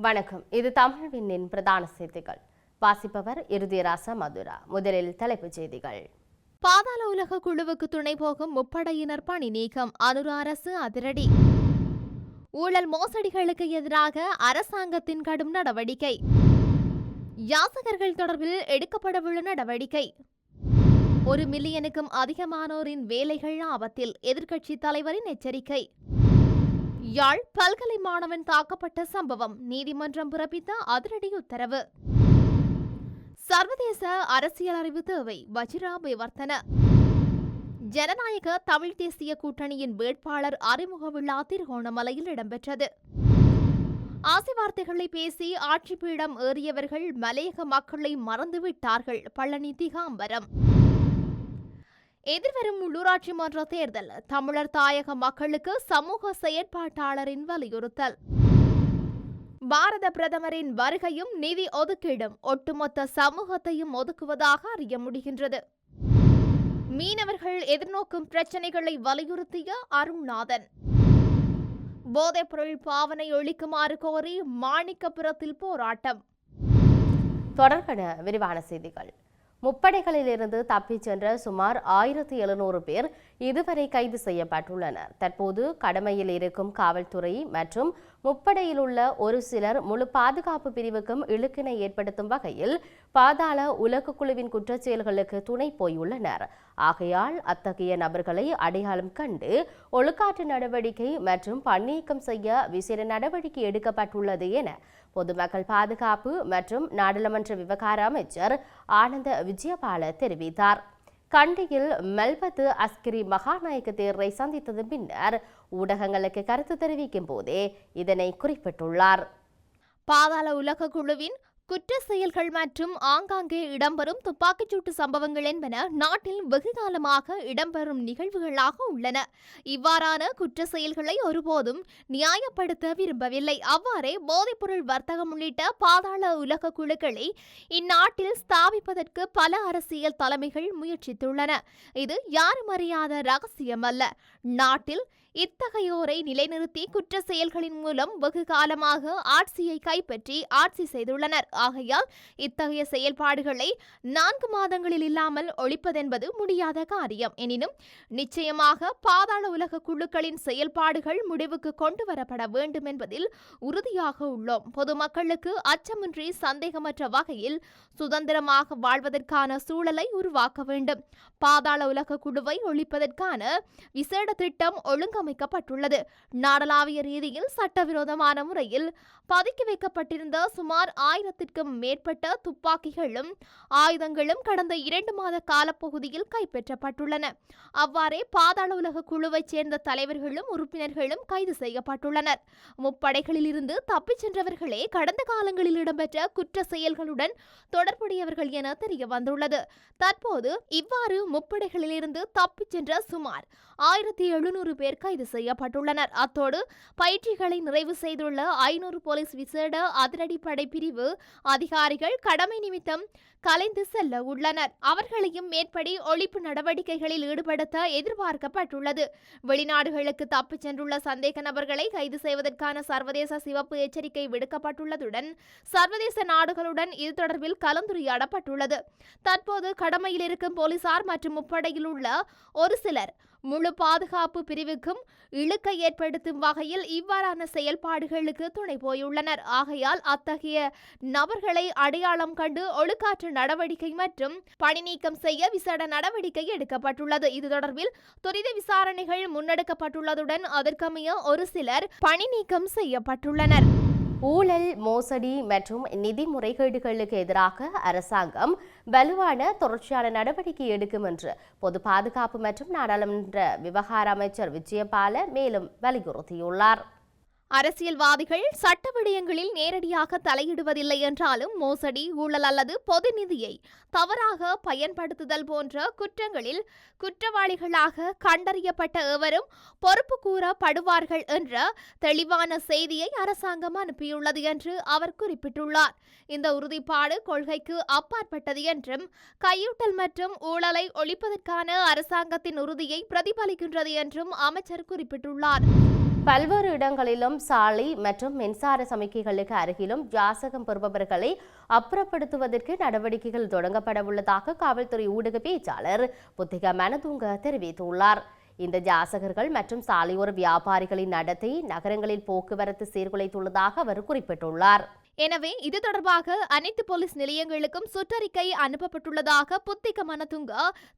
வணக்கம். இது தமிழ் விண்ணின் பிரதான செய்திகள். வாசிப்பவர் இறுதிராச மதுரா. முதலில் தலைப்புச் செய்திகள். பாதாள உலக குழுவுக்கு துணை போகும் முப்படையினர் பணி நீக்கம். அனுர அரசு அதிரடி. ஊழல் மோசடிகளுக்கு எதிராக அரசாங்கத்தின் கடும் நடவடிக்கை. யாசகர்கள் தொடர்பில் எடுக்கப்படவுள்ள நடவடிக்கை. ஒரு மில்லியனுக்கும் அதிகமானோரின் வேலைகள் ஆபத்தில். எதிர்க்கட்சி தலைவரின் எச்சரிக்கை. யாழ் பல்கலை மாணவன் தாக்கப்பட்ட சம்பவம் நீதிமன்றம் பிறப்பித்த அதிரடி உத்தரவு. சர்வதேச அரசியல் அறிவு தேவை வஜிரா விவர்த்தன. ஜனநாயக தமிழ் தேசிய கூட்டணியின் வேட்பாளர் அறிமுக விழா திருகோணமலையில் இடம்பெற்றது. ஆசை வார்த்தைகளை பேசி ஆட்சி பீடம் ஏறியவர்கள் மலையக மக்களை மறந்துவிட்டார்கள் பழனி திகாம்பரம். எதிர்வரும் உள்ளூராட்சி மன்ற தேர்தல் தமிழர் தாயக மக்களுக்கு சமூக செயற்பாட்டாளரின் வலியுறுத்தல். பாரத பிரதமரின் வருகையும் நிதி ஒதுக்கீடும் ஒட்டுமொத்த சமூகத்தையும் ஒதுக்குவதாக அறிய முடிகின்றது. மீனவர்கள் எதிர்நோக்கும் பிரச்சனைகளை வலியுறுத்திய அருண்நாதன். போதைப்பொருள் பாவனை ஒழிக்குமாறு கோரி மாணிக்கபுரத்தில் போராட்டம். தொடர்கன விரிவான செய்திகள். முப்படைகளிலிருந்து தப்பிச் சென்ற சுமார் ஆயிரத்தி எழுநூறு பேர் இதுவரை கைது செய்யப்பட்டுள்ளனர். தற்போது கடமையில் இருக்கும் காவல்துறை மற்றும் முப்படையில் உள்ள ஒரு சிலர் முழு பாதுகாப்பு பிரிவுக்கும் இழுக்கினை ஏற்படுத்தும் வகையில் பாதாள உலக குழுவின் குற்றச்செயல்களுக்கு துணை போயுள்ளனர். ஆகையால் அத்தகைய நபர்களை அடையாளம் கண்டு ஒழுக்காற்று நடவடிக்கை மற்றும் பணிநீக்கம் செய்ய விசேட நடவடிக்கை எடுக்கப்பட்டுள்ளது என பொதுமக்கள் பாதுகாப்பு மற்றும் நாடாளுமன்ற விவகார அமைச்சர் ஆனந்த விஜயபால தெரிவித்தார். கண்டியில் மெல்பத்து அஸ்கிரி மகாநாயக்க தேர்வை சந்தித்தது பின்னர் ஊடகங்களுக்கு கருத்து தெரிவிக்கும் போதே இதனை குறிப்பிட்டுள்ளார். பாதாள உலக குழுவின் குற்ற செயல்கள் மற்றும் ஆங்காங்கே இடம்பெறும் துப்பாக்கிச்சூட்டு சம்பவங்கள் என்பன நாட்டில் வெகு காலமாக இடம்பெறும் நிகழ்வுகளாக உள்ளன. இவ்வாறான குற்ற செயல்களை ஒருபோதும் நியாயப்படுத்த விரும்பவில்லை. அவ்வாறே போதைப்பொருள் வர்த்தகம் உள்ளிட்ட பாதாள உலக குழுக்களை இந்நாட்டில் ஸ்தாபிப்பதற்கு பல அரசியல் தலைமைகள் முயற்சித்துள்ளன. இது யாரும் அறியாத ரகசியம் அல்ல நாட்டில் இத்தகையோரை நிலைநிறுத்தி குற்ற செயல்களின் மூலம் வெகு காலமாக ஆட்சியை கைப்பற்றி ஆட்சி செய்துள்ளனர். ஆகையால் இத்தகைய செயல்பாடுகளை நான்கு மாதங்களில் இல்லாமல் ஒழிப்பதென்பது முடியாத காரியம். எனினும் நிச்சயமாக பாதாள உலக குழுக்களின் செயல்பாடுகள் முடிவுக்கு கொண்டு வரப்பட வேண்டும் என்பதில் உறுதியாக உள்ளோம். பொதுமக்களுக்கு அச்சமின்றி சந்தேகமற்ற வகையில் சுதந்திரமாக வாழ்வதற்கான சூழலை உருவாக்க வேண்டும். பாதாள உலக குழுவை ஒழிப்பதற்கான விசேட திட்டம் ஒழுங்கு அமைக்கப்பட்டுள்ளது நாடளாவிய ரீதியில் சட்டவிரோதமான முறையில் பதுக்கி வைக்கப்பட்டிருந்த சுமார் ஆயிரத்திற்கும் மேற்பட்ட துப்பாக்கிகளும் ஆயுதங்களும் கடந்த இரண்டு மாத காலப்பகுதியில் கைப்பற்றப்பட்டுள்ளன. அவ்வாறே பாதாள உலக குழுவைச் சேர்ந்த தலைவர்களும் உறுப்பினர்களும் கைது செய்யப்பட்டுள்ளனர். முப்படைகளில் இருந்து தப்பிச் சென்றவர்களே கடந்த காலங்களில் இடம்பெற்ற குற்ற செயல்களுடன் தொடர்புடையவர்கள் என தெரிய வந்துள்ளது. தற்போது இவ்வாறு முப்படைகளிலிருந்து தப்பிச் சென்ற சுமார் ஆயிரத்தி எழுநூறு பேர் கைது செய்யப்பட்டுள்ளனர். அத்தோடு பயிற்சிகளை நிறைவு செய்துள்ள ஐநூறு போலீஸ் விசேட அதிரடிப்படை பிரிவு அதிகாரிகள் கடமை நிமித்தம் கலைந்து செல்ல உள்ளனர். அவர்களையும் மேற்படி ஒழிப்பு நடவடிக்கைகளில் ஈடுபடுத்த எதிர்பார்க்கப்பட்டுள்ளது. வெளிநாடுகளுக்கு தப்பிச் சென்றுள்ள சந்தேக நபர்களை கைது செய்வதற்கான சர்வதேச சிவப்பு எச்சரிக்கை விடுக்கப்பட்டுள்ளதுடன் சர்வதேச நாடுகளுடன் இது தொடர்பில் கலந்துரையாடப்பட்டுள்ளது. தற்போது கடமையில் இருக்கும் போலீசார் மற்றும் முப்படையில் உள்ள ஒரு சிலர் முழு பாதுகாப்பு பிரிவுக்கும் இழுக்கை ஏற்படுத்தும் வகையில் இவ்வாறான செயல்பாடுகளுக்கு துணை போயுள்ளனர். ஆகையால் அத்தகைய நபர்களை அடையாளம் கண்டு ஒழுக்காற்று நடவடிக்கை மற்றும் பணி நீக்கம் செய்ய விசேட நடவடிக்கை எடுக்கப்பட்டுள்ளது. இது தொடர்பில் துரித விசாரணைகள் முன்னெடுக்கப்பட்டுள்ளதுடன் அதற்கமைய ஒரு சிலர் பணி நீக்கம் செய்யப்பட்டுள்ளனர். ஊழல் மோசடி மற்றும் நிதி முறைகேடுகளுக்கு எதிராக அரசாங்கம் வலுவான தொடர்ச்சியான நடவடிக்கை எடுக்கும் என்று பொது பாதுகாப்பு மற்றும் நாடாளுமன்ற விவகார அமைச்சர் விஜயபால மேலும் வலியுறுத்தியுள்ளார். அரசியல்வாதிகள் சட்ட விடயங்களில் நேரடியாக தலையிடுவதில்லை என்றாலும் மோசடி ஊழல் அல்லது பொது நிதியை தவறாக பயன்படுத்துதல் போன்ற குற்றங்களில் குற்றவாளிகளாக கண்டறியப்பட்ட எவரும் பொறுப்பு கூறப்படுவார்கள் என்ற தெளிவான செய்தியை அரசாங்கம் அனுப்பியுள்ளது என்று அவர் குறிப்பிட்டுள்ளார். இந்த உறுதிப்பாடு கொள்கைக்கு அப்பாற்பட்டது என்றும் கையூட்டல் மற்றும் ஊழலை ஒழிப்பதற்கான அரசாங்கத்தின் உறுதியை பிரதிபலிக்கின்றது என்றும் அமைச்சர் குறிப்பிட்டுள்ளார். பல்வேறு இடங்களிலும் சாலை மற்றும் மின்சார சமிக்கைகளுக்கு அருகிலும் ஜாசகம் பெறுபவர்களை அப்புறப்படுத்துவதற்கு நடவடிக்கைகள் தொடங்கப்பட உள்ளதாக காவல்துறை ஊடக பேச்சாளர் புத்திக மனதுங்க தெரிவித்துள்ளார். இந்த ஜாசகர்கள் மற்றும் சாலையோர வியாபாரிகளின் நடத்தை நகரங்களில் போக்குவரத்து சீர்குலைத்துள்ளதாக அவர் குறிப்பிட்டுள்ளார். எனவே இது தொடர்பாக அனைத்து போலீஸ் நிலையங்களுக்கும் சுற்றறிக்கை அனுப்பப்பட்டுள்ளதாக புத்திக மனதுங்க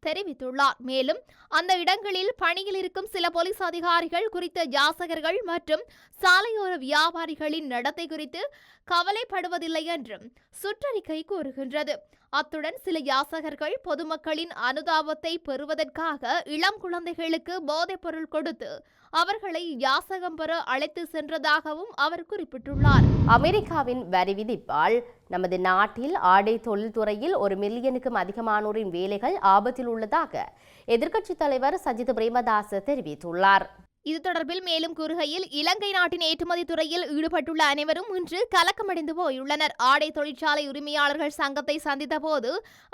தெரிவித்துள்ளார். மேலும் அந்த இடங்களில் பணியில் இருக்கும் சில போலீஸ் அதிகாரிகள் குறித்த யாசகர்கள் மற்றும் சாலையோர வியாபாரிகளின் நடத்தை குறித்து கவலைப்படுவதில்லை என்றும் சுற்றறிக்கை கூறுகின்றது. அத்துடன் சில யாசகர்கள் பொதுமக்களின் அனுதாபத்தை பெறுவதற்காக இளம் குழந்தைகளுக்கு போதைப்பொருள் கொடுத்து அவர்களை யாசகம் பெற அழைத்து சென்றதாகவும் அவர் குறிப்பிட்டுள்ளார். அமெரிக்காவின் வரி விதிப்பால் நமது நாட்டில் ஆடை தொழில்துறையில் ஒரு மில்லியனுக்கும் அதிகமானோரின் வேலைகள் ஆபத்தில் உள்ளதாக எதிர்க்கட்சித் தலைவர் சஜித் பிரேமதாச தெரிவித்துள்ளார். இது தொடர்பில் மேலும் கூறுகையில் இலங்கை நாட்டின் ஏற்றுமதி துறையில் ஈடுபட்டுள்ள அனைவரும் இன்று கலக்கமடைந்து போயுள்ளனர். ஆடை தொழிற்சாலை உரிமையாளர்கள் சங்கத்தை சந்தித்த போது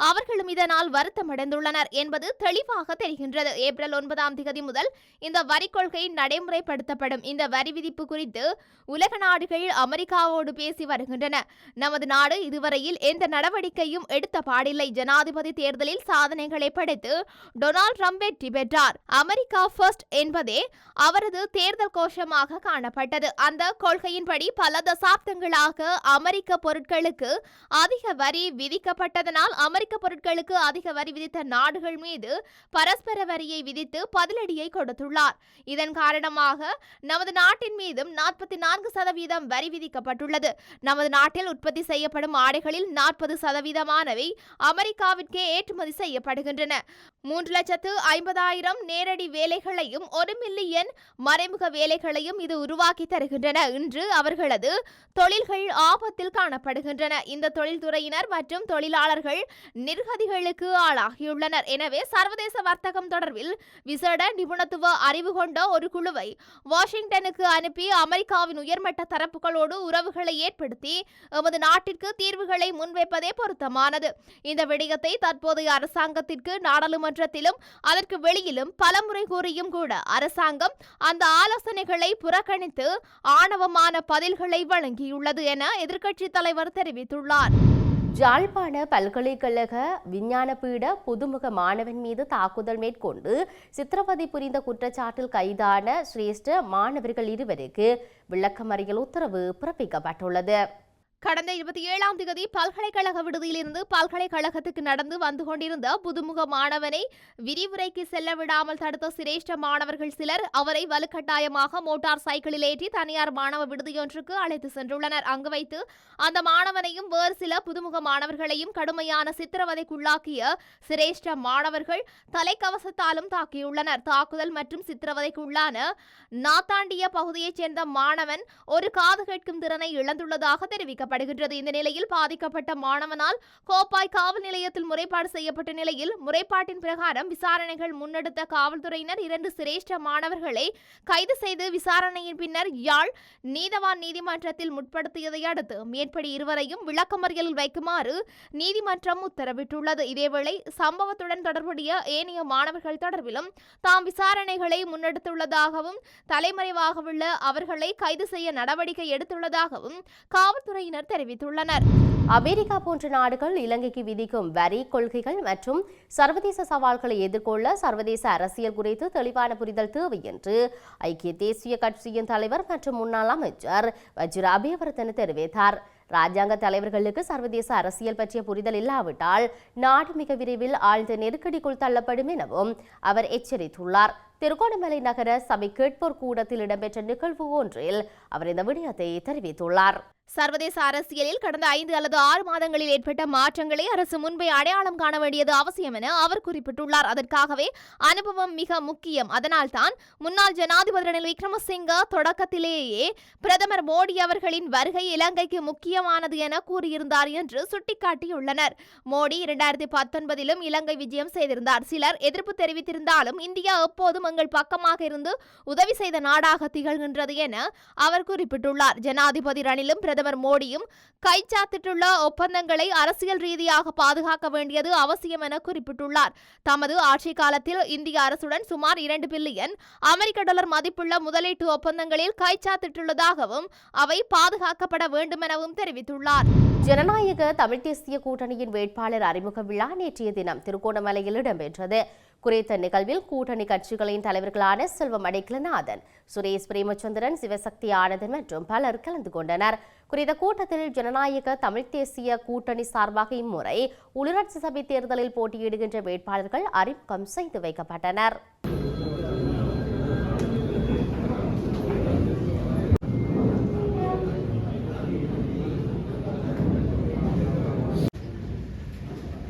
அவர்களும் இதனால் வருத்தமடைந்துள்ளனர் என்பது தெளிவாக தெரிகின்றது. ஏப்ரல் ஒன்பதாம் தேதி முதல் இந்த வரி கொள்கை நடைமுறைப்படுத்தப்படும். இந்த வரி விதிப்பு குறித்து உலக நாடுகள் அமெரிக்காவோடு பேசி வருகின்றன. நமது நாடு இதுவரையில் எந்த நடவடிக்கையும் எடுத்த பாடில்லை. ஜனாதிபதி தேர்தலில் சாதனைகளை படைத்து டொனால்ட் ட்ரம்ப் வெற்றி பெற்றார். அமெரிக்கா ஃபர்ஸ்ட் என்பதே அவரது தேர்தல் கோஷமாக காணப்பட்டது. அந்த கொள்கையின்படி பல தசாப்தங்களாக அமெரிக்க பொருட்களுக்கு அதிக வரி விதிக்கப்பட்டதனால் அமெரிக்க பொருட்களுக்கு அதிக வரி விதித்த நாடுகள் மீது பரஸ்பர வரியை விதித்து பதிலடியை கொடுத்துள்ளார். இதன் காரணமாக நமது நாட்டின் மீதும் நாற்பத்தி நான்கு சதவீதம் வரி விதிக்கப்பட்டுள்ளது. நமது நாட்டில் உற்பத்தி செய்யப்படும் ஆடைகளில் நாற்பது சதவீதமானவை அமெரிக்காவிற்கே ஏற்றுமதி செய்யப்படுகின்றன. மூன்று லட்சத்து ஐம்பதாயிரம் நேரடி வேலைகளையும் ஒரு மில்லியன் மறைமுக வேலைகளையும் இது உருவாக்கி தருகின்றன. இன்று அவர்களது தொழில்கள் ஆபத்தில் காணப்படுகின்றன. இந்த தொழில்துறையினர் மற்றும் தொழிலாளர்கள் நிர்கதிகளுக்கு ஆளாகியுள்ளனர். எனவே சர்வதேச வர்த்தகம் தொடர்பில் விசேட நிபுணத்துவ அறிவு கொண்ட ஒரு குழுவை வாஷிங்டனுக்கு அனுப்பி அமெரிக்காவின் உயர்மட்ட தரப்புகளோடு உறவுகளை ஏற்படுத்தி எமது நாட்டிற்கு தீர்வுகளை முன்வைப்பதே பொருத்தமானது. இந்த விடயத்தை தற்போதைய அரசாங்கத்திற்கு நாடாளுமன்றத்திலும் அதற்கு வெளியிலும் பலமுறை கூறியும் கூட அரசாங்கம் அந்த ஆலோசனைகளை புறக்கணித்து ஆணவமான பதில்களை வழங்கியுள்ளது என எதிர்க்கட்சித் தலைவர் தெரிவித்துள்ளார். ஜாழ்ப்பாண பல்கலைக்கழக விஞ்ஞான பீட புதுமுக மாணவன் மீது தாக்குதல் மேற்கொண்டு சித்திரவதை புரிந்த குற்றச்சாட்டில் கைதான சிரேஷ்ட மாணவர்கள் இருவருக்கு விளக்கமறியல் உத்தரவு பிறப்பிக்கப்பட்டுள்ளது. கடந்த இருபத்தி ஏழாம் தேதி பல்கலைக்கழக விடுதியிலிருந்து பல்கலைக்கழகத்துக்கு நடந்து வந்து கொண்டிருந்த புதுமுக மாணவனை விரிவுரைக்கு செல்ல விடாமல் தடுத்த சிரேஷ்ட மாணவர்கள் சிலர் அவரை வலுக்கட்டாயமாக மோட்டார் சைக்கிளில் ஏற்றி தனியார் மாணவ விடுதியொன்றுக்கு அழைத்து சென்றுள்ளனர். அங்கு வைத்து அந்த மாணவனையும் வேறு சில புதுமுக மாணவர்களையும் கடுமையான சித்திரவதைக்குள்ளாக்கிய சிரேஷ்ட மாணவர்கள் தலைக்கவசத்தாலும் தாக்கியுள்ளனர். தாக்குதல் மற்றும் சித்திரவதைக்குள்ளான நாத்தாண்டிய பகுதியைச் சேர்ந்த மாணவன் ஒரு காது கேட்கும் திறனை இழந்துள்ளதாக தெரிவிக்கப்படுகின்றது இந்த நிலையில் பாதிக்கப்பட்ட மாணவனால் கோப்பாய் காவல் நிலையத்தில் முறைப்பாடு செய்யப்பட்ட நிலையில் முறைப்பாட்டின் பிரகாரம் விசாரணைகள் முன்னெடுத்த காவல்துறையினர் இரண்டு சிரேஷ்ட மாணவர்களை கைது செய்து விசாரணையின் பின்னர் யாழ் நீதவான் நீதிமன்றத்தில் முற்படுத்தியதை அடுத்து மேற்படி இருவரையும் விளக்கமறியலில் வைக்குமாறு நீதிமன்றம் உத்தரவிட்டுள்ளது. இதேவேளை சம்பவத்துடன் தொடர்புடைய ஏனைய மாணவர்கள் தொடர்பிலும் தாம் விசாரணைகளை முன்னெடுத்துள்ளதாகவும் தலைமறைவாகவுள்ள அவர்களை கைது செய்ய நடவடிக்கை எடுத்துள்ளதாகவும் காவல்துறையினர் தெரிவித்துள்ளனர். அமெரிக்கா போன்ற நாடுகள் இலங்கைக்கு விதிக்கும் வரி கொள்கைகள் மற்றும் சர்வதேச சவால்களை எதிர்கொள்ள சர்வதேச அரசியல் குறித்து தெளிவான புரிதல் தேவை என்று ஐக்கிய தேசிய கட்சியின் தலைவர் மற்றும் முன்னாள் அமைச்சர் வஜ்ர அபேவர்தன தெரிவித்தார். ராஜாங்க தலைவர்களுக்கு சர்வதேச அரசியல் பற்றிய புரிதல் இல்லாவிட்டால் நாடு மிக விரைவில் ஆழ்ந்த நெருக்கடிக்குள் தள்ளப்படும் எனவும் அவர் எச்சரித்துள்ளார். திருகோணமலை நகர சபை கேட்போர் கூடத்தில் இடம்பெற்ற நிகழ்வு ஒன்றில் அவர் இந்த விடயத்தை தெரிவித்துள்ளார். சர்வதேச அரசியலில் கடந்த ஐந்து அல்லது ஆறு மாதங்களில் ஏற்பட்ட மாற்றங்களை அரசு முன்பே அடையாளம் காண வேண்டியது அவசியம் என அவர் குறிப்பிட்டுள்ளார். அதற்காகவே அனுபவம் மிக முக்கியம். அதனால்தான் முன்னாள் ஜனாதிபதி ரணில் விக்ரமசிங்க தொடக்கத்திலேயே பிரதமர் மோடி அவர்களின் வருகை இலங்கைக்கு முக்கியமானது என கூறியிருந்தார் என்று சுட்டிக்காட்டியுள்ளனர். மோடி இரண்டாயிரத்தி பத்தொன்பதிலும் இலங்கை விஜயம் செய்திருந்தார். சிலர் எதிர்ப்பு தெரிவித்திருந்தாலும் இந்தியா எப்போதும் எங்கள் பக்கமாக இருந்து உதவி செய்த நாடாக திகழ்கின்றது என அவர் குறிப்பிட்டுள்ளார். ஜனாதிபதி ரணிலும் பிரதமர் மோடியும் கைச்சாத்திட்டுள்ள ஒப்பந்தங்களை அரசியல் ரீதியாக பாதுகாக்க வேண்டியது அவசியம் என குறிப்பிட்டுள்ளார். தமது ஆட்சி காலத்தில் இந்திய அரசுடன் சுமார் இரண்டு பில்லியன் அமெரிக்க டாலர் மதிப்புள்ள முதலீட்டு ஒப்பந்தங்களில் கைச்சாத்திட்டுள்ளதாகவும் அவை பாதுகாக்கப்பட வேண்டும் எனவும் தெரிவித்துள்ளார். ஜனநாயக தமிழ் தேசிய கூட்டணியின் வேட்பாளர் அறிமுக விழா நேற்றைய தினம் திருகோணமலையில் இடம்பெற்றது. குறித்த நிகழ்வில் கூட்டணி கட்சிகளின் தலைவர்களான செல்வம் அடைக்கலநாதன் சுரேஷ் பிரேமச்சந்திரன் சிவசக்தி ஆனந்தன் மற்றும் பலர் கலந்து கொண்டனர். குறித்த கூட்டத்தில் ஜனநாயக தமிழ்த் தேசிய கூட்டணி சார்பாக இம்முறை உள்ளூராட்சி சபை தேர்தலில் போட்டியிடுகின்ற வேட்பாளர்கள் அறிமுகம் செய்து வைக்கப்பட்டனர்.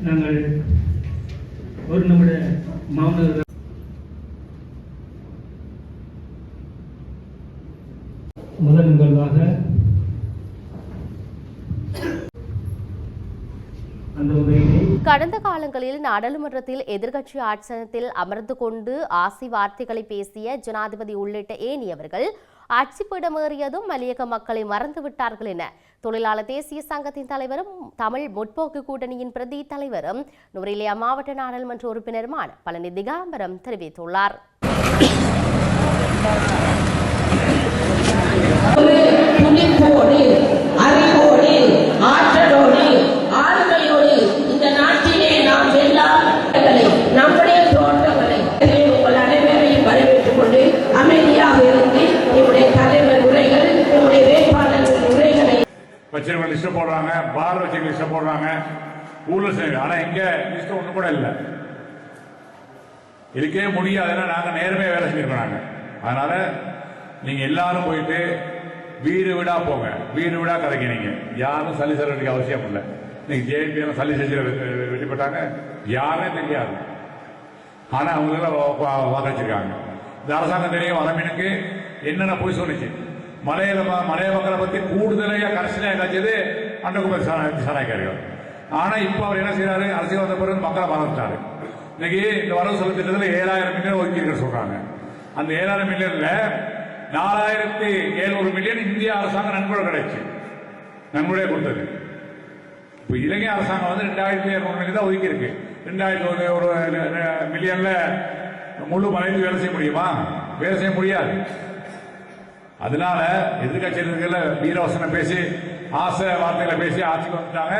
நாங்கள் ஒரு நிமிட மாமனர் முதல் நிகழ்வாக கடந்த காலங்களில் நாடாளுமன்றத்தில் எதிர்கட்சி ஆட்சணத்தில் அமர்ந்து கொண்டு ஆசி வார்த்தைகளை பேசிய ஜனாதிபதி உள்ளிட்ட ஏனியவர்கள் ஆட்சிப்பிடமேறியதும் மலையக மக்களை மறந்துவிட்டார்கள் என தொழிலாளர் தேசிய சங்கத்தின் தலைவரும் தமிழ் முற்போக்கு கூட்டணியின் பிரதி தலைவரும் நுரேலியா மாவட்ட நாடாளுமன்ற உறுப்பினருமான பழனி திகாம்பரம் தெரிவித்துள்ளார். துணிப்போடு வச்சிருக்க லிஸ்ட் போடுறாங்க பார் வச்சு லிஸ்ட் போடுறாங்க. ஊர்ல ஆனால் ஆனா இங்க லிஸ்ட் ஒண்ணு கூட இல்லை. இருக்கவே முடியாதுன்னா நாங்க நேர்மையாக வேலை செஞ்சிருக்கோம் அதனால நீங்க எல்லாரும் போயிட்டு வீடு வீடா போங்க. வீடு வீடா கதைக்கிறீங்க யாரும் சளி செல்ல வேண்டிய அவசியம் இல்லை. இன்னைக்கு ஜேபி சளி செஞ்சு வெளிப்பட்டாங்க யாருமே தெரியாது. ஆனா அவங்க வாக்களிச்சிருக்காங்க இந்த அரசாங்கம் தெரியும் வரமீனுக்கு என்னென்ன போய் சொல்லிச்சு? மலையில ம- மலைய மக்களை பத்தி கூடுதலையா கடைசியா காய்ச்சது அண்டகுமார் சாராய்க்காரிகள் ஆனா இப்ப அவர் என்ன செய்யறாரு அரசியல் வந்த பிறகு மக்களை மறந்துட்டாரு இன்னைக்கு இந்த வரவு செலவு திட்டத்தில் ஏழாயிரம் மில்லியன் ஒதுக்கி சொல்றாங்க அந்த ஏழாயிரம் மில்லியன்ல நாலாயிரத்தி எழுநூறு மில்லியன் இந்திய அரசாங்கம் நன்கொடை கிடைச்சு நன்கொடையை கொடுத்தது இப்போ இலங்கை அரசாங்கம் வந்து ரெண்டாயிரத்தி இரநூறு மில்லியன் தான் ஒதுக்கி இருக்கு ரெண்டாயிரத்தி ஒரு ஒரு மில்லியன்ல முழு மலைந்து வேலை செய்ய முடியுமா வேலை செய்ய முடியாது அதனால எதிர்கட்சியில வீரவசனம் பேசி ஆசை வார்த்தைகளை பேசி ஆட்சிக்கு வந்துட்டாங்க.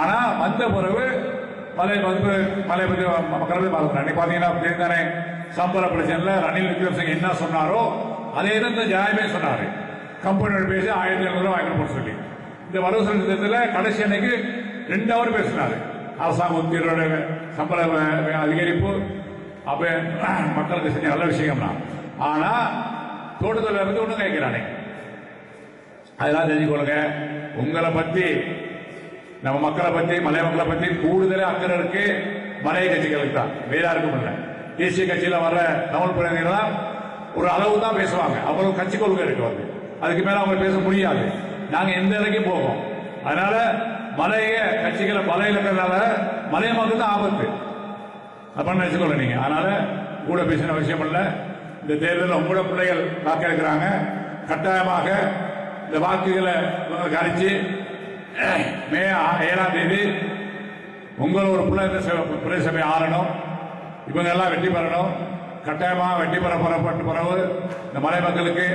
ஆனா வந்த பிறகு மலை மதிப்பு மலை பற்றி மக்களவை பார்த்தீங்கன்னா பாத்தீங்கன்னா தெரிந்தானே சம்பள பிரச்சனைல ரணில் விக்ரமசிங்க என்ன சொன்னாரோ அதே தான் இந்த ஜனாதிபதி சொன்னாரு. கம்பெனியோட பேசி ஆயிரத்தி ஐநூறு ரூபாய் வாங்கிட்டு சொல்லி. இந்த வரவு செலவு திட்டத்தில் கடைசி அன்னைக்கு ரெண்டு அவர் பேசினாரு. அரசாங்க உத்தியோட சம்பள அதிகரிப்பு அப்ப மக்களுக்கு செஞ்ச நல்ல விஷயம் தான் ஆனா தோட்டத்தில் இருந்து ஒன்றும் கேட்கிறானே அதெல்லாம் தெரிஞ்சுக்கொள்ளுங்க. உங்களை பத்தி நம்ம மக்களை பத்தி மலைய மக்களை பத்தி கூடுதலே அக்கறை இருக்கு. மலைய கட்சிகளுக்கு தான். வேற யாருக்கும் இல்லை. தேசிய கட்சியில வர்ற தமிழ் பிரதிநிதிகள் தான் ஒரு அளவு தான் பேசுவாங்க. அவ்வளவு கட்சி கொள்கை இருக்கு வந்து அதுக்கு மேல அவங்க பேச முடியாது. நாங்க எந்த இலைக்கும் போவோம். அதனால மலைய கட்சிகளை மலையில இருக்கிறதுனால மலைய மக்கள் தான் ஆபத்து அப்படின்னு நினைச்சுக்கொள்ள நீங்க? அதனால கூட பேசின விஷயம் இல்லை. இந்த தேர்தலில் உங்களோட பிள்ளைகள் வாக்களிக்கிறாங்க. கட்டாயமாக இந்த வாக்குகளை கணிச்சு மே ஏழாம் தேதி உங்கள் ஒரு பிள்ளை இந்த சபை- ஆளணும். இவங்க எல்லாம் வெற்றி பெறணும். கட்டாயமாக வெற்றி பெற புறப்பட்டு பிறகு இந்த மலை மக்களுக்கு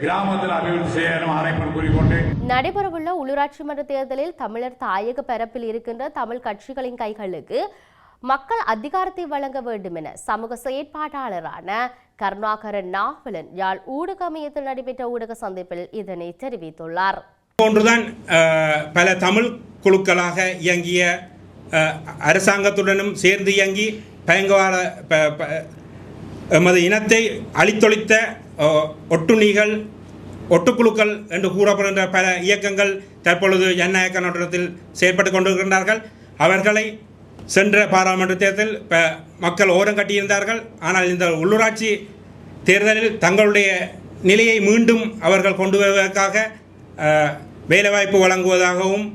கிராமத்தில் அபிவிருத்தி செய்யணும் ஆணைப்பு கூறிக்கொண்டு. நடைபெறவுள்ள உள்ளூராட்சி மன்ற தேர்தலில் தமிழர் தாயக பரப்பில் இருக்கின்ற தமிழ் கட்சிகளின் கைகளுக்கு மக்கள் அதிகாரத்தை வழங்க வேண்டும் என சமூக செயற்பாட்டாளரான கருணாகரன் நாவலன் யாழ் ஊடக அமையத்தில் நடைபெற்ற ஊடக சந்திப்பில் இதனை தெரிவித்துள்ளார். போன்றுதான் பல தமிழ் குழுக்களாக இயங்கிய அரசாங்கத்துடனும் சேர்ந்து இயங்கி பயங்கரவாத ப- ப- எமது இனத்தை அழித்தொழித்த ஒட்டுணிகள் ஒட்டுக்குழுக்கள் என்று கூறப்படுகின்ற பல இயக்கங்கள் தற்பொழுது ஜனநாயக நடனத்தில் செயற்பட்டு கொண்டிருக்கின்றார்கள். அவர்களை சென்ற பாராளுமன்ற தேர்தலில் ப- மக்கள் ஓரம் கட்டியிருந்தார்கள். ஆனால் இந்த உள்ளூராட்சி தேர்தலில் தங்களுடைய நிலையை மீண்டும் அவர்கள் கொண்டு வருவதற்காக வேலைவாய்ப்பு வழங்குவதாகவும்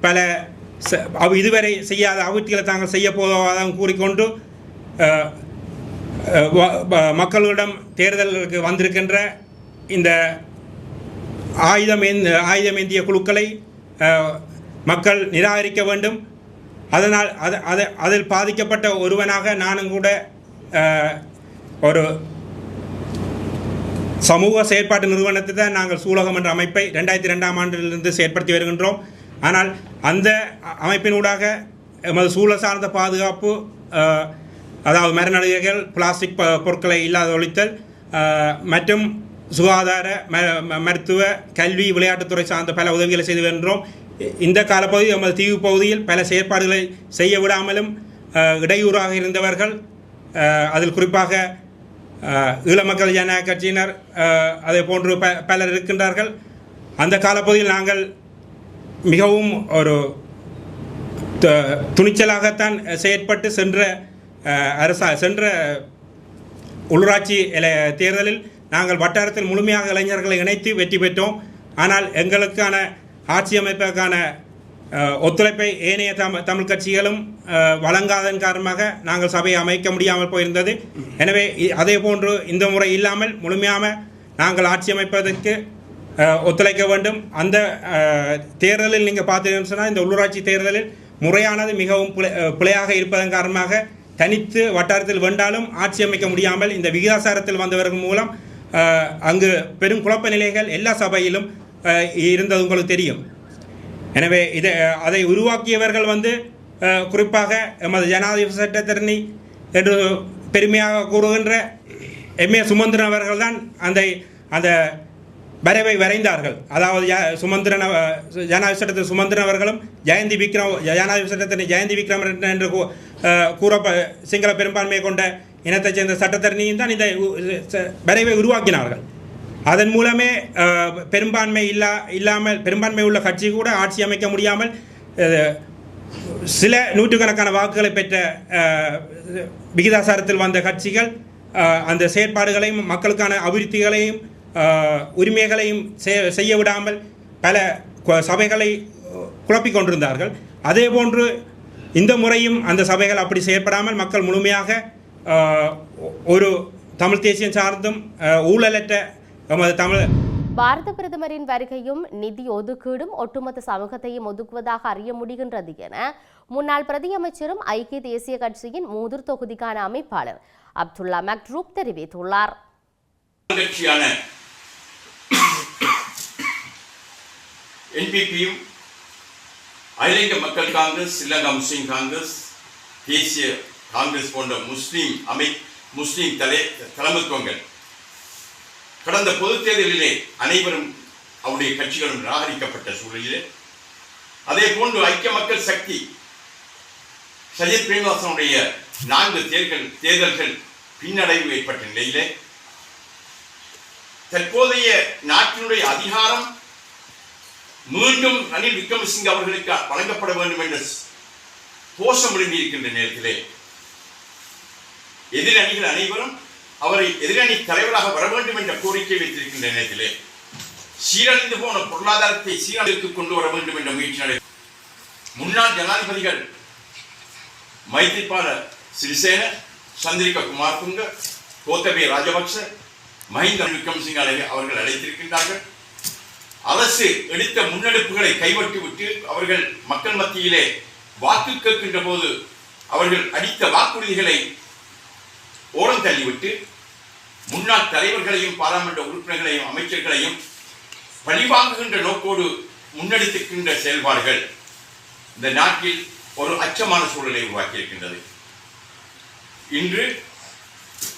பல ச- இதுவரை செய்யாத அவற்றிகளை தாங்கள் செய்ய போவதாகவும் கூறிக்கொண்டு மக்களிடம் தேர்தலுக்கு வந்திருக்கின்ற இந்த ஆயுதம் ஆயுதமேந்திய குழுக்களை மக்கள் நிராகரிக்க வேண்டும். அதனால் அது அது அதில் பாதிக்கப்பட்ட ஒருவனாக நானும் கூட ஒரு சமூக செயற்பாட்டு நிறுவனத்தை தான் நாங்கள் சூலகம் என்ற அமைப்பை ரெண்டாயிரத்தி ரெண்டாம் ஆண்டிலிருந்து செயற்படுத்தி வருகின்றோம். ஆனால் அந்த அமைப்பினூடாக எமது சூழல் சார்ந்த பாதுகாப்பு அதாவது மரநடுகைகள் பிளாஸ்டிக் ப- பொருட்களை இல்லாத ஒழித்தல் மற்றும் சுகாதார ம ம- மருத்துவ கல்வி விளையாட்டுத்துறை சார்ந்த பல உதவிகளை செய்து வருகின்றோம். இந்த காலப்பகுதி நமது தீவு பகுதியில் பல செயற்பாடுகளை செய்ய விடாமலும் இடையூறாக இருந்தவர்கள் அதில் குறிப்பாக ஈழ மக்கள் ஜனநாயக கட்சியினர் அதை அதே போன்று ப பலர் இருக்கின்றார்கள். அந்த காலப்பகுதியில் நாங்கள் மிகவும் ஒரு துணிச்சலாகத்தான் செயற்பட்டு சென்ற அரசா சென்ற உள்ளூராட்சி தேர்தலில் நாங்கள் வட்டாரத்தில் முழுமையாக இளைஞர்களை இணைத்து வெற்றி பெற்றோம். ஆனால் எங்களுக்கான ஆட்சி அமைப்பதற்கான ஒத்துழைப்பை ஏனைய தமிழ் தமிழ் கட்சிகளும் வழங்காதன் காரணமாக நாங்கள் சபையை அமைக்க முடியாமல் போயிருந்தது. எனவே இ- அதே போன்று இந்த முறை இல்லாமல் முழுமையாக நாங்கள் ஆட்சி அமைப்பதற்கு ஒத்துழைக்க வேண்டும். அந்த தேர்தலில் நீங்கள் பார்த்தீங்கன்னு சொன்னால் இந்த உள்ளூராட்சி தேர்தலில் முறையானது மிகவும் பிழை- பிழையாக இருப்பதன் காரணமாக தனித்து வட்டாரத்தில் வென்றாலும் ஆட்சி அமைக்க முடியாமல் இந்த விகிதாசாரத்தில் வந்தவர்கள் மூலம் அங்கு பெரும் குழப்ப நிலைகள் எல்லா சபையிலும் இருந்தது உங்களுக்கு தெரியும். எனவே இதை அதை உருவாக்கியவர்கள் வந்து குறிப்பாக எமது ஜனாதிபதி சட்டத்திறனி என்று பெருமையாக கூறுகின்ற எம். ஏ. சுமந்திரன் அவர்கள் தான் அந்த அந்த வரைவை வரைந்தார்கள். அதாவது சுமந்திரன் ஜனாதிபதி சட்டத்தில் சுமந்திரன் அவர்களும் ஜெயந்தி விக்ரம் ஜனாதிபதி சட்டத்தரணி ஜெயந்தி விக்ரம் என்று கூ- கூறப்ப சிங்கள பெரும்பான்மையை கொண்ட இனத்தைச் சேர்ந்த சட்டத்தரணியும் தான் இந்த வரைவை உருவாக்கினார்கள். அதன் மூலமே பெரும்பான்மை இல்லா இல்லாமல் பெரும்பான்மை உள்ள கட்சி கூட ஆட்சி அமைக்க முடியாமல் சில நூற்றுக்கணக்கான வாக்குகளை பெற்ற விகிதாசாரத்தில் வந்த கட்சிகள் அந்த செயற்பாடுகளையும் மக்களுக்கான அபிவிருத்திகளையும் உரிமைகளையும் செய்ய விடாமல் பல சபைகளை குழப்பிக் கொண்டிருந்தார்கள். அதே போன்று இந்த முறையும் அந்த சபைகள் அப்படி செயற்படாமல் மக்கள் முழுமையாக ஒரு தமிழ் தேசியம் சார்ந்தும் ஊழலற்ற நமது தமிழ் பாரத பிரதமரின் வருகையும் நிதி ஒதுக்கீடும் ஒட்டுமொத்த சமூகத்தையும் ஒதுக்குவதாக அறிய முடிகின்றது என முன்னாள் பிரதியமைச்சரும் ஐக்கிய தேசிய கட்சியின் மூதூர் தொகுதிக்கான அமைப்பாளர் அப்துல்லா மக்ரூப் தெரிவித்துள்ளார். கட்சியான என்பிபியும் அகில இந்திய மக்கள் காங்கிரஸ் ஸ்ரீலங்கா முஸ்லீம் காங்கிரஸ் தேசிய காங்கிரஸ் போன்ற முஸ்லீம் அமை முஸ்லீம் தலை தலைமைத்துவங்கள் கடந்த பொதுத் தேர்தலிலே அனைவரும் அவருடைய கட்சிகளும் நிராகரிக்கப்பட்ட சூழலிலே அதே போன்று ஐக்கிய மக்கள் சக்தி சஜித் பிரேமதாசனுடைய நான்கு தேர்தல் தேர்தல்கள் பின்னடைவு ஏற்பட்ட நிலையிலே தற்போதைய நாட்டினுடைய அதிகாரம் மீண்டும் ரணில் விக்ரமசிங் அவர்களுக்கு வழங்கப்பட வேண்டும் என்ற கோஷம் எழுந்திருக்கின்ற நேரத்திலே எதிரணிகள் அனைவரும் அவரை எதிரணி தலைவராக வர வேண்டும் என்ற கோரிக்கை வைத்திருக்கின்ற நேரத்திலே சீரழிந்து போன பொருளாதாரத்தை சீரழித்து கொண்டு வர வேண்டும் என்ற முயற்சி நடை முன்னாள் ஜனாதிபதிகள் மைத்திரிபால சிறிசேன சந்திரிகா குமார் குங்க கோத்தபய ராஜபக்ச மஹிந்த விக்ரமசிங்க அவர்கள் அழைத்திருக்கின்றார்கள். அரசு எடுத்த முன்னெடுப்புகளை கைவிட்டு விட்டு அவர்கள் மக்கள் மத்தியிலே வாக்கு கேட்கின்ற போது அவர்கள் அடித்த வாக்குறுதிகளை ஓரம் தள்ளிவிட்டு முன்னாள் தலைவர்களையும் பாராளுமன்ற உறுப்பினர்களையும் அமைச்சர்களையும் பழிவாங்குகின்ற நோக்கோடு முன்னெடுத்திருக்கின்ற செயல்பாடுகள் இந்த நாட்டில் ஒரு அச்சமான சூழலை உருவாக்கியிருக்கின்றது. இன்று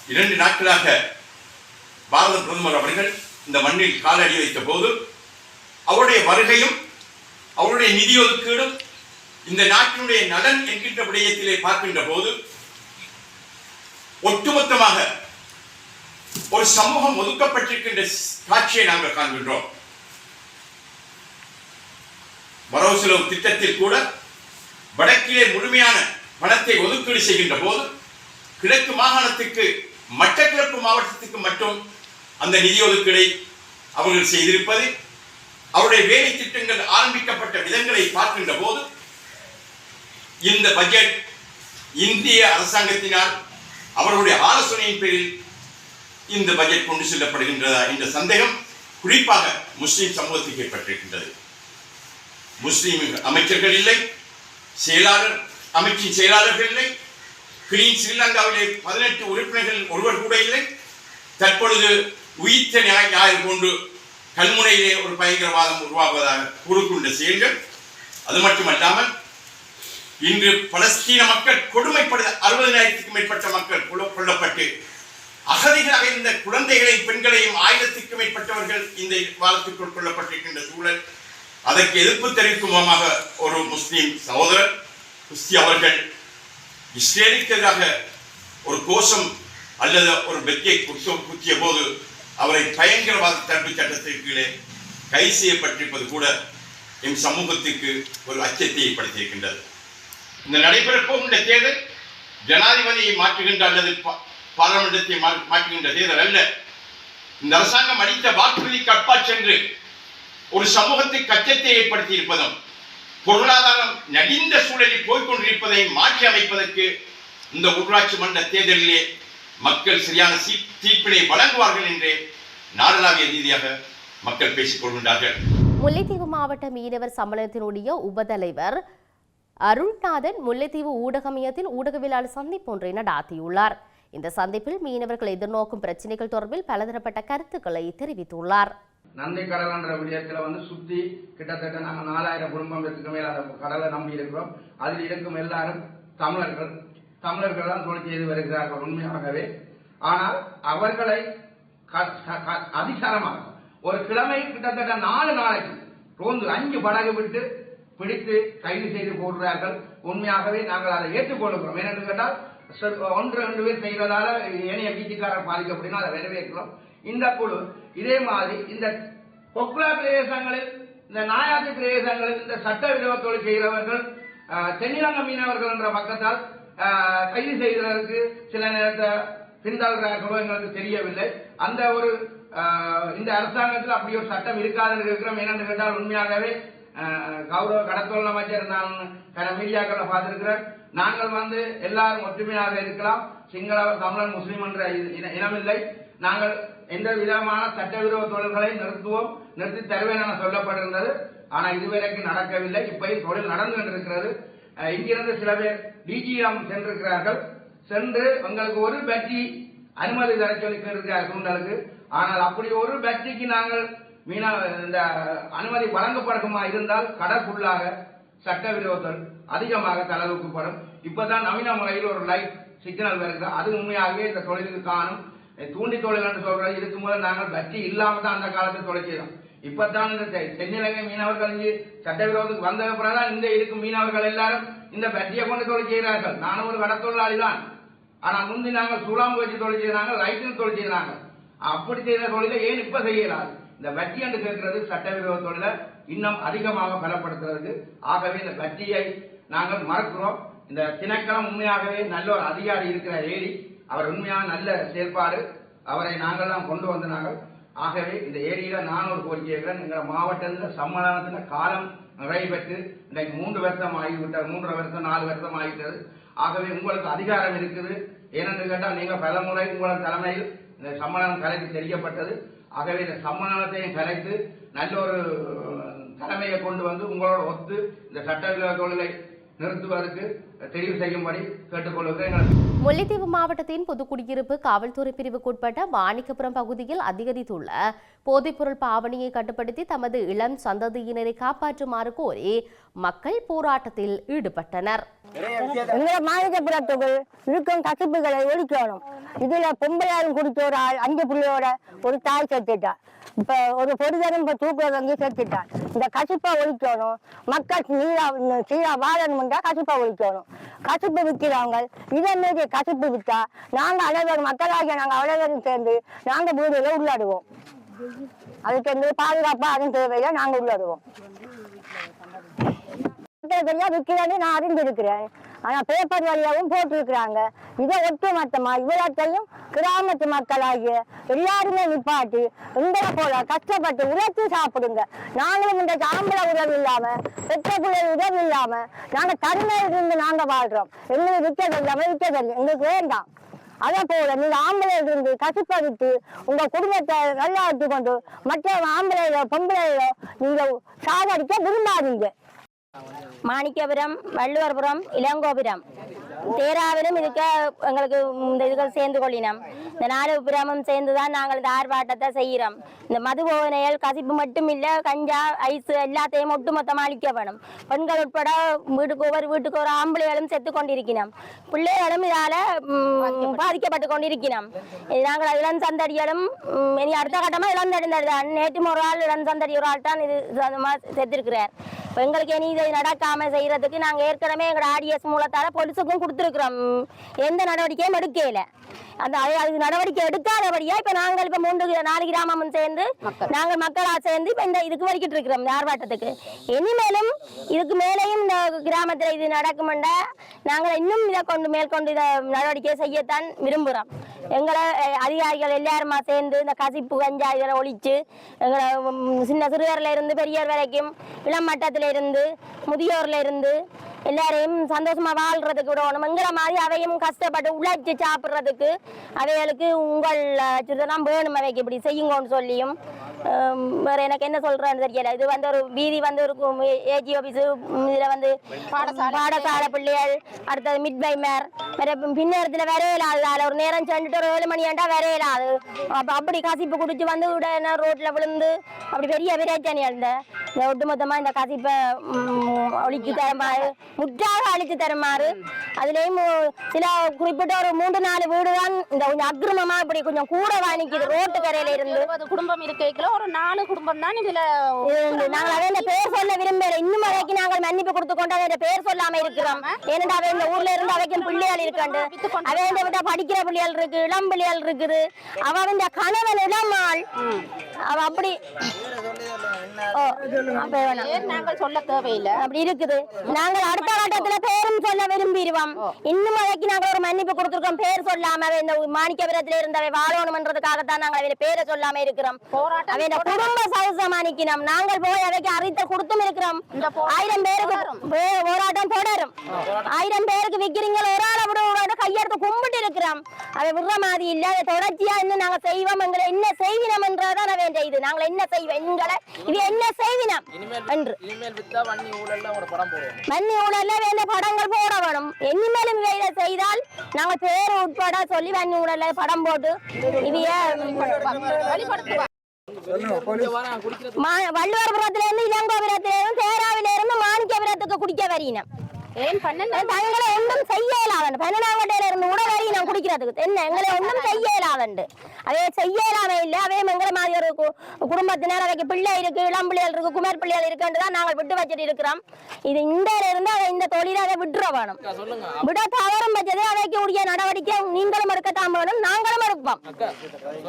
இரண்டு நாட்களாக பாரத பிரதமர் அவர்கள் இந்த மண்ணில் காலடி வைத்த போது அவருடைய வருகையும் அவருடைய நிதி ஒதுக்கீடும் இந்த நாட்டினுடைய நலன் என்கின்ற விடயத்திலே பார்க்கின்ற போது ஒட்டுமொத்தமாக ஒரு சமூகம் ஒதுக்கப்பட்டிருக்கின்ற காட்சியை நாங்கள் காண்கின்றோம். வரவு செலவு திட்டத்தில் கூட வடக்கிலே முழுமையான பணத்தை ஒதுக்கீடு செய்கின்ற போது கிழக்கு மாகாணத்துக்கு மட்டக்கிழப்பு மாவட்டத்துக்கு மட்டும் அந்த நிதி ஒதுக்கீடை அவர்கள் செய்திருப்பது அவருடைய வேலை திட்டங்கள் ஆரம்பிக்கப்பட்ட விதங்களை பார்க்கின்ற போது இந்த பட்ஜெட் இந்திய அரசாங்கத்தினால் அவர்களுடைய ஆலோசனையின் பேரில் இந்த பட்ஜெட் கொண்டு செல்லப்படுகின்றதா என்ற சந்தேகம் குறிப்பாக முஸ்லீம் சமூகத்துக்கு ஏற்பட்டிருக்கின்றது. முஸ்லீம் அமைச்சர்கள் இல்லை செயலாளர் அமைச்சின் செயலாளர்கள் இல்லை கிரீன் ஸ்ரீலங்காவிலே பதினெட்டு உறுப்பினர்கள் ஒருவர் கூட இல்லை. தற்பொழுது உயிர்த்த நியாய ஞாயிறு கொண்டு கல்முனையிலே ஒரு பயங்கரவாதம் உருவாகுவதாக கூறுகின்ற செயல்கள். அது மட்டுமல்லாமல் இன்று பலஸ்தீன மக்கள் கொடுமைப்படு அறுபதினாயிரத்துக்கும் மேற்பட்ட மக்கள் கொல்லப்பட்டு அகதிகளாக இருந்த குழந்தைகளையும் பெண்களையும் ஆயிரத்துக்கும் மேற்பட்டவர்கள் இந்த வாரத்திற்குள் கொல்லப்பட்டிருக்கின்ற சூழல். அதற்கு எதிர்ப்பு தெரிவிக்கும் விதமாக ஒரு முஸ்லீம் சகோதரர் குஸ்தி அவர்கள் இஸ்ரேலுக்கு எதிராக ஒரு கோஷம் அல்லது ஒரு வெற்றியை குற்ற குத்திய போது அவரை பயங்கரவாத தடுப்பு சட்டத்திற்கு கீழே கைது செய்யப்பட்டிருப்பது கூட எம் சமூகத்துக்கு ஒரு அச்சத்தை ஏற்படுத்தியிருக்கின்றது. இந்த நடைபெறப் போகின்ற தேர்தல் ஜனாதிபதியை மாற்றுகின்ற அல்லது பாராளுமன்றத்தை மா- மாற்றுகின்ற தேர்தல் அல்ல. இந்த அரசாங்கம் அளித்த வாக்குறுதிக்கு அப்பா சென்று ஒரு சமூகத்துக்கு அச்சத்தை ஏற்படுத்தி இருப்பதும் பொருளாதாரம் நலிந்த சூழலில் போய்கொண்டிருப்பதை மாற்றி அமைப்பதற்கு இந்த உள்ளாட்சி மன்ற தேர்தலிலே மக்கள் சரியான சீ- தீர்ப்பினை வழங்குவார்கள் என்றே நாடளாவிய ரீதியாக மக்கள் பேசிக் கொள்கின்றார்கள். முல்லைத்தீவு மாவட்ட மீனவர் சம்மேளனத்தினுடைய உபதலைவர் அருள்நாதன் முல்லைத்தீவு ஊடக மையத்தில் ஊடகவியலாளர் சந்திப்பு ஒன்றை நடாத்தியுள்ளார். இந்த சந்திப்பில் மீனவர்கள் எதிர்நோக்கும் பிரச்சனைகள் தொடர்பில் பலதரப்பட்ட கருத்துக்களை தெரிவித்துள்ளார். நந்தி கடல்ன்ற விடயத்தில் வந்து சுத்தி கிட்டத்தட்ட நாங்கள் நாலாயிரம் குடும்பம் இருக்கு மேல அந்த கடலை நம்பி இருக்கிறோம். அதில் இருக்கும் எல்லாரும் தமிழர்கள். தமிழர்கள் தான் தொழில் செய்து வருகிறார்கள் உண்மையாகவே. ஆனால் அவர்களை அதிகாரமாக ஒரு கிழமை கிட்டத்தட்ட நாலு நாளைக்கு ரோந்து அஞ்சு படகு விட்டு பிடித்து கைது செய்து போடுகிறார்கள். உண்மையாகவே நாங்கள் அதை ஏற்றுக்கொள்கிறோம். ஏனென்று கேட்டால் ஒன்று ரெண்டு பேர் செய்வதால ஏனைய வீட்டுக்காரர் பாதிக்கப்படுனா அதை வரவேற்கிறோம் இந்த குழு இதே மாதிரி இந்த கொக்குலா பிரதேசங்களில் இந்த நாயாத்தி பிரதேசங்களில் இந்த சட்டவிரோத தொழில் செய்கிறவர்கள் தென்னிலங்க மீனவர்கள் என்ற பக்கத்தால் கைது செய்வதற்கு சில நேரத்தை பின்தள்ளுகிறார்களோ எங்களுக்கு தெரியவில்லை. அந்த ஒரு இந்த அரசாங்கத்தில் அப்படி ஒரு சட்டம் இருக்காதுன்னு இருக்கிறோம். ஏனென்று கேட்டால் உண்மையாகவே கௌரவ கடத்தொழில் அமைச்சர் நான் பல மீடியாக்களை பார்த்திருக்கிறேன் நாங்கள் வந்து எல்லாரும் ஒற்றுமையாக இருக்கலாம். சிங்கள தமிழன் முஸ்லீம் என்ற இ- இனமில்லை. நாங்கள் எந்த விதமான சட்டவிரோத தொழில்களை நிறுத்துவோம் நிறுத்தி தருவேன் என சொல்லப்பட்டிருந்தது. ஆனால் இதுவரைக்கும் நடக்கவில்லை. இப்ப தொழில் நடந்து கொண்டிருக்கிறது. இங்கிருந்து சில பேர் டிஜிஎம் சென்றிருக்கிறார்கள். சென்று உங்களுக்கு ஒரு பேட்டரி அனுமதி தர சொல்லி இருக்கிறார் சூண்டலுக்கு ஆனால் அப்படி ஒரு பேட்டரிக்கு நாங்கள் மீன இந்த அனுமதி வழங்கப்படுமா இருந்தால் கடற்குள்ளாக சட்டவிரோதம் அதிகமாக தளர்வுக்குப்படும். இப்பதான் நவீன முறையில் ஒரு லைட் சிக்னல் வருகிறது அது உண்மையாகவே இந்த தொழிலுக்கு காணும். தூண்டி தொழில் என்று சொல்றது இதுக்கு முதல் நாங்கள் பற்றி இல்லாம தான் அந்த காலத்தில் தொழில் செய்தோம். இப்பதான் இந்த தென்னிலங்கை மீனவர்கள் இங்கு சட்டவிரோதத்துக்கு வந்த பிறகுதான் இந்த இருக்கும் மீனவர்கள் எல்லாரும் இந்த பற்றியை கொண்டு தொழில் செய்கிறார்கள். நானும் ஒரு கடத்தொழிலாளி தான். ஆனால் முந்தி நாங்கள் சூழாம்பு வச்சு தொழில் செய்தாங்க லைட்டில் தொழில் செய்தாங்க. அப்படி செய்த தொழிலை ஏன் இப்ப செய்யலாது? இந்த வட்டி என்று கேட்கிறது சட்டவிரோத தொழிலை இன்னும் அதிகமாக பலப்படுத்துறதுக்கு. ஆகவே இந்த வட்டியை நாங்கள் மறக்கிறோம். இந்த திணைக்களம் உண்மையாகவே நல்ல ஒரு அதிகாரி இருக்கிற ஏடி அவர் உண்மையான நல்ல செயல்பாடு அவரை நாங்கள் தான் கொண்டு வந்த நாங்கள். ஆகவே இந்த ஏரியில நான் ஒரு கோரிக்கை இருக்கிறேன் எங்கள் மாவட்டத்தில் சம்மேளனத்தில் காலம் நிறைவேற்று. இன்றைக்கு மூன்று வருஷம் ஆகிவிட்டது மூன்றரை வருஷம் நாலு வருஷம் ஆகிவிட்டது. ஆகவே உங்களுக்கு அதிகாரம் இருக்குது. ஏனென்று கேட்டால் நீங்கள் பல முறை உங்களது தலைமையில் இந்த சம்மேளனம் கலைத்து தெரியப்பட்டது ஆகவே இந்த சம்மேளனத்தையும் கலைத்து நல்ல ஒரு தலைமையை கொண்டு வந்து உங்களோட ஒத்து இந்த சட்டவிரோத தொழிலை நிறுத்துவதற்கு தெரிவு செய்யும்படி கேட்டுக்கொள்கிறேன் முல்லைத்தீவு மாவட்டத்தின் பொதுக்குடியிருப்பு காவல்துறை பிரிவுக்குட்பட்ட மாணிக்கபுரம் பகுதியில் அதிகரித்துள்ள போதைப்பொருள் பாவனையை கட்டுப்படுத்தி தமது இளம் சந்ததியினரை காப்பாற்றுமாறு கோரி மக்கள் போராட்டத்தில் ஈடுபட்டனர். எங்களை மாளிகைப்புறத்துக்குள் இருக்கும் கசிப்புகளை ஒழிக்கணும். இதுல பொம்பளையாரும் குடிச்ச ஒரு ஆள் அஞ்சு பிள்ளையோட ஒரு தாய் செத்துட்டா. இப்ப ஒரு பொடிதரும் இப்ப தூக்குல வந்து செத்துட்டான் இந்த கசிப்பை ஒழிக்கணும். மக்கள் நீரா சீரா வாழணும்டா கசிப்பை ஒழிக்கணும். கசிப்பு விற்கிறவங்க இதே மாரி கசிப்பு வித்தா நாங்க அனைவரும் மக்களாகிய நாங்க அனைவரும் சேர்ந்து நாங்க வீடுல உள்ளாடுவோம். அதுக்கு வந்து பாதுகாப்பா அதுவும் தேவையில்லை நாங்க உள்ளாடுவோம். தெரியா விற்கிறான்னு நான் அறிந்திருக்கிறேன். ஆனா பேப்பர் வழியாவும் போட்டிருக்கிறாங்க. இதை ஒட்டுமொத்தமா இவ்வளோத்தையும் கிராமத்து மக்களாகிய எல்லாருமே நிப்பாட்டி உங்களை போல கஷ்டப்பட்டு உழைத்து சாப்பிடுங்க. நாங்களும் இந்த ஆம்பளை உதவி இல்லாம பெற்ற பிள்ளை உதவி இல்லாம நாங்க தனிமையில் இருந்து நாங்க வாழ்றோம். எங்களுக்கு விற்க தெரியாம விற்க தெரியும் எங்களுக்கு வேண்டாம். அதே போல நீங்க ஆம்பளை இருந்து கசிப்பறித்து உங்க குடும்பத்தை நல்லா கொண்டு மற்ற ஆம்பளைகளோ பொம்பளைகளோ நீங்க சாகடிக்க விரும்பாதீங்க. மாணிக்கபுரம் வள்ளுவர்புரம் இளங்கோபுரம். தேராவிலும் இதுக்கு எங்களுக்கு இந்த இதுகள் சேர்ந்து கொள்ளினோம். இந்த நாலு புறமும் சேர்ந்து தான் நாங்கள் இந்த ஆர்ப்பாட்டத்தை செய்கிறோம். இந்த மது போதனைகள் கசிப்பு மட்டும் இல்லை கஞ்சா ஐஸ் எல்லாத்தையும் ஒட்டு மொத்தமாக அழிக்க வேணும் பெண்கள் உட்பட வீட்டுக்கு ஒவ்வொரு வீட்டுக்கு ஒரு ஆம்பளைகளும் செத்து கொண்டிருக்கிறோம் பிள்ளைகளும் இதால பாதிக்கப்பட்டு கொண்டிருக்கிறோம் இது நாங்கள் இளம் சந்தடிகளும் இனி அடுத்த கட்டமாக இளம் சந்தடி தான் நேற்று ஒரு ஆள் இளம் சந்தடி ஒரு ஆள் தான் இது செத்திருக்கிறார். இப்போ எங்களுக்கு இனி இதை நடக்காம செய்யறதுக்கு நாங்க ஏற்கனவே எங்களோட ஆடிஎஸ் மூலத்தால போலீஸுக்கும் கொடுத்துருக்குறோம். எந்த நடவடிக்கையும் எடுக்கல. அந்த அது அதுக்கு நடவடிக்கை எடுக்காதபடியா இப்ப நாங்கள் இப்ப மூன்று நாலு கிராமமும் சேர்ந்து நாங்கள் மக்களா சேர்ந்து இப்ப இந்த இதுக்கு வரைக்கிட்டு இருக்கிறோம் இந்த ஆர்ப்பாட்டத்துக்கு. இனிமேலும் இதுக்கு மேலேயும் இந்த கிராமத்துல இது நடக்குமெண்டா நாங்கள் இன்னும் இதை கொண்டு மேற்கொண்டு இதை நடவடிக்கை செய்யத்தான் விரும்புகிறோம் எங்களை அதிகாரிகள் எல்லாருமா சேர்ந்து இந்த கசிப்பு கஞ்சா இதெல்லாம் ஒழிச்சு எங்களை சின்ன சிறுவர்ல இருந்து பெரியவர் வரைக்கும் இளம் மட்டத்துல இருந்து முதியோர்ல இருந்து எல்லாரையும் சந்தோஷமா வாழ்றதுக்கு விடணும். எங்கிற மாதிரி அவையும் கஷ்டப்பட்டு உழைச்சி சாப்பிட்றதுக்கு அவைகளுக்கு உங்கள் இதெல்லாம் வேணும் அவைக்கு இப்படி செய்யுங்கன்னு சொல்லியும் வேற எனக்கு என்ன சொல்றேன்னு தெரியல. இது வந்து ஒரு வீதி வந்து ஒரு ஏஜி ஆபீஸ் இதுல வந்து பாடசாலை. பிள்ளைகள் அடுத்தது மிட் பை மேர் வேற பின்னேரத்துல வரையலாது அதுல ஒரு நேரம் சென்றுட்டு ஒரு ஏழு மணி ஆண்டா வரையலாது அப்ப அப்படி கசிப்பு குடிச்சு வந்து உடனே ரோட்ல விழுந்து அப்படி பெரிய விரைச்சனி அந்த இந்த ஒட்டுமொத்தமா இந்த கசிப்பை ம், ஒழிச்சு தருமாறு முற்றாக அழிச்சு தருமாறு. அதுலயும் சில குறிப்பிட்ட ஒரு மூன்று நாலு வீடு தான் இந்த கொஞ்சம் அக்கிரமமா இப்படி கொஞ்சம் கூட வாணிக்குது. ரோட்டு கரையில இருந்து. குடும்பம் இருக்கைக்குள்ள ஒரு நாலு குடும்பம் தான் இதுல நாங்கள் அவன் பேர் சொல்ல விரும்பல. இன்னும் வரைக்கும் நாங்கள் மன்னிப்பு கொடுத்து கொண்டு அவன் பேர் சொல்லாம இருக்கிறோம். ஏனென்றா அவன் இந்த ஊர்ல இருந்து அவைக்கும் பிள்ளைகள் இருக்காண்டு அவன் விட்ட படிக்கிற பிள்ளைகள் இருக்கு இளம் பிள்ளைகள் இருக்குது. அவன் இந்த கணவன் இளமாள். அவ அப்படி. நாங்கள் சொல்ல தேவையில்லை. அப்படி இருக்குது. நாங்கள் அடுத்த கட்டத்துல பேரும் சொல்ல விரும்பிடுவோம் இன்னும் வரைக்கும் நாங்கள் ஒரு மன்னிப்பு கொடுத்திருக்கோம். பேர் சொல்லாம இந்த மாணிக்கபுரத்துல இருந்தவை வாழணும்ன்றதுக்காகத்தான் நாங்கள் அவன் பேரை சொல்லாம இருக்கிறோம். போராட்டம் அவன் குடும்ப சௌசமானிக்கணும் நாங்கள் போய் அவைக்கு அறித்த கொடுத்தும் இருக்கிறோம். ஆயிரம் பேருக்கு போராட்டம் தொடரும் ஆயிரம் பேருக்கு விக்கிறீங்க ஒரு ஆளை விட ஒரு ஆளை கையெடுத்து கும்பிட்டு இருக்கிறோம். அவன் விடுற மாதிரி இல்ல அதை தொடர்ச்சியா இன்னும் நாங்க செய்வோம் எங்களை என்ன செய்வினம் என்றதான் அவன் இது நாங்கள் என்ன செய்வோம் எங்களை இது என்ன செய்வினம்? என்று. மண்ணி ஊழல்ல வேண்டிய படங்கள் போட வேணும். இனிமேலும் இதை செய்தால் நாங்கள் பேர் உட்பட சொல்லி மண்ணி ஊழல்ல படம் போட்டு இவைய மா- வள்ளுவர்புரத்துல இருந்து இளங்கோபுரத்துல இருந்து தேராவில இருந்து மாணிக்கபுரத்துக்கு குடிக்க வரினம் தங்களை ஒன்றும் செய்ய பன்னெண்டாங்கட்டையில இருந்து கூட வரினம் குடிக்கிறதுக்கு. என்ன? எங்களை ஒன்றும் செய்ய அவே செய்ய இயலாம இல்ல. அவே எங்களை மாதிரி ஒரு கு- குடும்பத்தினர் அவைக்கு பிள்ளை இருக்கு இளம் பிள்ளைகள் இருக்கு குமர் பிள்ளைகள் இருக்குன்னு தான் நாங்கள் விட்டு வச்சுட்டு இருக்கிறோம். இது இந்த இருந்து அதை இந்த தொழிலை அதை விட்டுற வேணும். விட தவறும் பட்சது அவைக்கு உரிய நடவடிக்கை. நீங்களும் எடுக்கத்தான் வேணும் நாங்களும் எடுப்போம்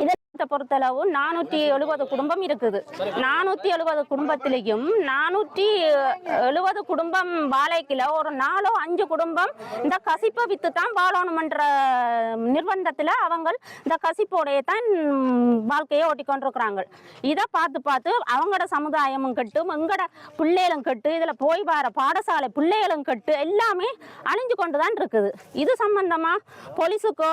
இது பொறுத்தளவு நானூற்றி எழுபது குடும்பம் இருக்குது. நானூற்றி எழுபது குடும்பத்திலையும் நானூற்றி எழுபது குடும்பம் வாழைக்கில ஒரு நாலோ அஞ்சு குடும்பம் இந்த கசிப்பை வித்து தான் வாழணுமன்ற நிர்பந்தத்தில் அவங்க இந்த கசிப்போடைய தான் வாழ்க்கையை ஓட்டிக்கொண்டிருக்கிறாங்க இதை பார்த்து பார்த்து அவங்களோட சமுதாயமும் கட்டும் எங்களோட பிள்ளைகளும் கட்டு இதில் போய் வர பாடசாலை பிள்ளைகளும் கட்டு எல்லாமே அழிஞ்சு கொண்டு தான் இருக்குது. இது சம்பந்தமாக போலீஸுக்கோ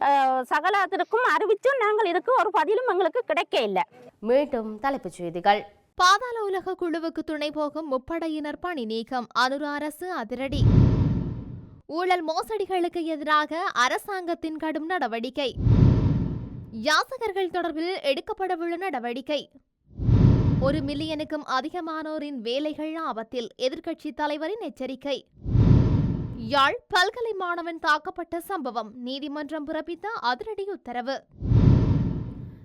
சகலத்திற்கும் அறிவிச்சும் நாங்கள் இதுக்கு ஒரு பதிலும் எங்களுக்கு கிடைக்க இல்லை. மீண்டும் தலைப்புச் செய்திகள். பாதாள உலக குழுவுக்கு துணை போகும் முப்படையினர் பணி நீக்கம். அனுர அரசு அதிரடி. ஊழல் மோசடிகளுக்கு எதிராக அரசாங்கத்தின் கடும் நடவடிக்கை. யாசகர்கள் தொடர்பில் எடுக்கப்படவுள்ள நடவடிக்கை. ஒரு மில்லியனுக்கும் அதிகமானோரின் வேலைகள் ஆபத்தில். எதிர்க்கட்சி தலைவரின் எச்சரிக்கை. யாழ் பல்கலை மாணவன் தாக்கப்பட்ட சம்பவம் நீதிமன்றம் பிறப்பித்த அதிரடி உத்தரவு.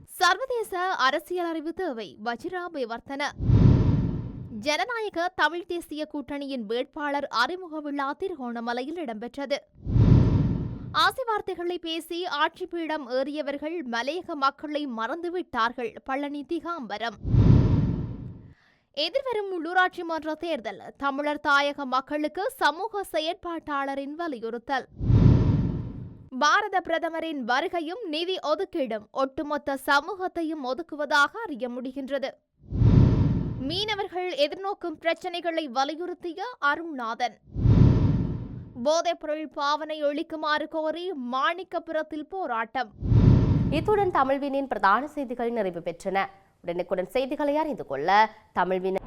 சர்வதேச அரசியல் அறிவு தேவை வஜிரா விவர்த்தன. ஜனநாயக தமிழ் தேசிய கூட்டணியின் வேட்பாளர் அறிமுக விழா திருகோணமலையில் இடம்பெற்றது. ஆசைவார்த்தைகளை பேசி ஆட்சி பீடம் ஏறியவர்கள் மலையக மக்களை மறந்துவிட்டார்கள் பழனி திகாம்பரம். எதிர்வரும் உள்ளூராட்சி மன்ற தேர்தல் தமிழர் தாயக மக்களுக்கு சமூக செயற்பாட்டாளரின் வலியுறுத்தல். பாரத பிரதமரின் வருகையும் நிதி ஒதுக்கீடும் ஒட்டுமொத்த சமூகத்தையும் ஒதுக்குவதாக அறிய முடிகின்றது. மீனவர்கள் எதிர்நோக்கும் பிரச்சனைகளை வலியுறுத்திய அருண்நாதன். போதைப்பொருள் பாவனை ஒழிக்குமாறு கோரி மாணிக்கபுரத்தில் போராட்டம். இத்துடன் தமிழ்வினின் பிரதான செய்திகள் நிறைவு பெற்றன. உடனுக்குடன் செய்திகளை அறிந்து கொள்ள தமிழ்வின்